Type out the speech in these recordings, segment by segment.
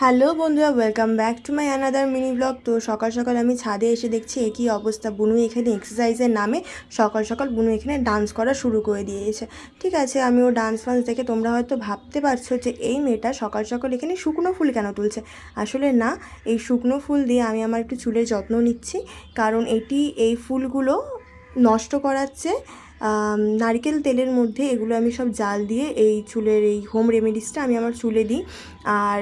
Hello বন্ধুরা welcome back to my another mini blog তো সকাল সকাল আমি ছাদে এসে দেখছি একই অবস্থা, বুনু এখানে এক্সারসাইজের নামে সকাল সকাল বুনু এখানে ডান্স করা শুরু করে দিয়েছে। ঠিক আছে আমি ও ডান্স ফান্স দেখে তোমরা হয়তো ভাবতে পারছ যে এই মেয়েটা সকাল সকাল এখানে শুকনো ফুল কেন তুলছে? আসলে না, এই শুকনো ফুল দিয়ে আমি আমার একটু চুলের যত্ন নিচ্ছি, কারণ এটি এই ফুলগুলো নষ্ট করাচ্ছে নারকেল তেলের মধ্যে এগুলো আমি সব জাল দিয়ে এই চুলের এই হোম রেমেডিসটা আমি আমার চুলে দিই। আর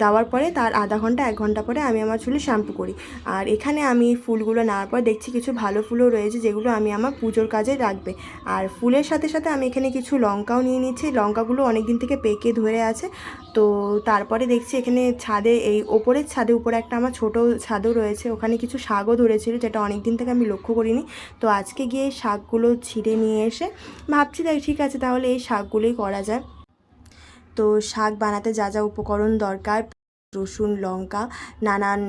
দেওয়ার পরে তার আধা ঘণ্টা, এক ঘণ্টা পরে আমি আমার চুলে শ্যাম্পু করি। আর এখানে আমি ফুলগুলো নেওয়ার পর দেখছি কিছু ভালো ফুলও রয়েছে যেগুলো আমি আমার পুজোর কাজে রাখবে। আর ফুলের সাথে সাথে আমি এখানে কিছু লঙ্কাও নিয়ে নিচ্ছি। লঙ্কাগুলো অনেক দিন থেকে পেকে ধরে আছে। তো তারপরে দেখছি এখানে ছাদে এই ওপরের ছাদে উপরে একটা আমার ছোট ছাদও রয়েছে। ওখানে কিছু শাকও ধরেছিল যেটা অনেক দিন থেকে আমি লক্ষ্য করিনি। তো আজকে গিয়ে শাকগুলো ছিঁড়ে নিয়ে এসে ভাবছি তাই ঠিক আছে তাহলে এই শাকগুলোই করা যায়। তো শাক বানাতে যা যা উপকরণ দরকার, রসুন, লঙ্কা, নানান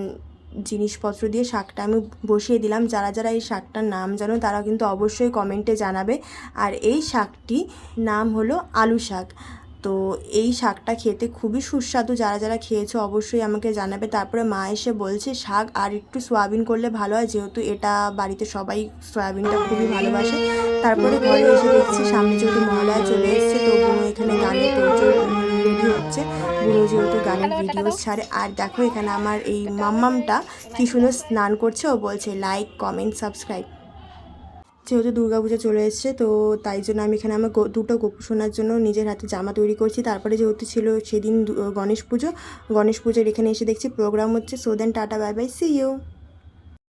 জিনিসপত্র দিয়ে শাকটা আমি বসিয়ে দিলাম। যারা যারা এই শাকটার নাম জানো তারা কিন্তু অবশ্যই কমেন্টে জানাবে। আর এই শাকটি নাম হলো আলু শাক। তো এই শাকটা খেতে খুবই সুস্বাদু। যারা যারা খেয়েছো অবশ্যই আমাকে জানাবে। তারপরে মা এসে বলছে, শাক আর একটু সোয়াবিন করলে ভালো হয়। যেহেতু এটা বাড়িতে সবাই সয়াবিনটা খুবই ভালোবাসে। তারপরে ঘরে এসে দেখছি সামনে যেহেতু মহালয়া চলে বুড়ো যেহেতু গানের ভিডিও ছাড়ে আর দেখো এখানে আমার এই মাম্মামটা কি সুন্দর স্নান করছে। ও বলছে লাইক কমেন্ট সাবস্ক্রাইব যেহেতু দুর্গাপূজা চলে এসছে তো তাই জন্য আমি এখানে আমার দুটো গোপু শোনার জন্য নিজের হাতে জামা তৈরি করছি। তারপরে যেহেতু ছিল সেদিন গণেশ পুজো গণেশ পুজোর এখানে এসে দেখছি প্রোগ্রাম হচ্ছে। So then tata bye bye see you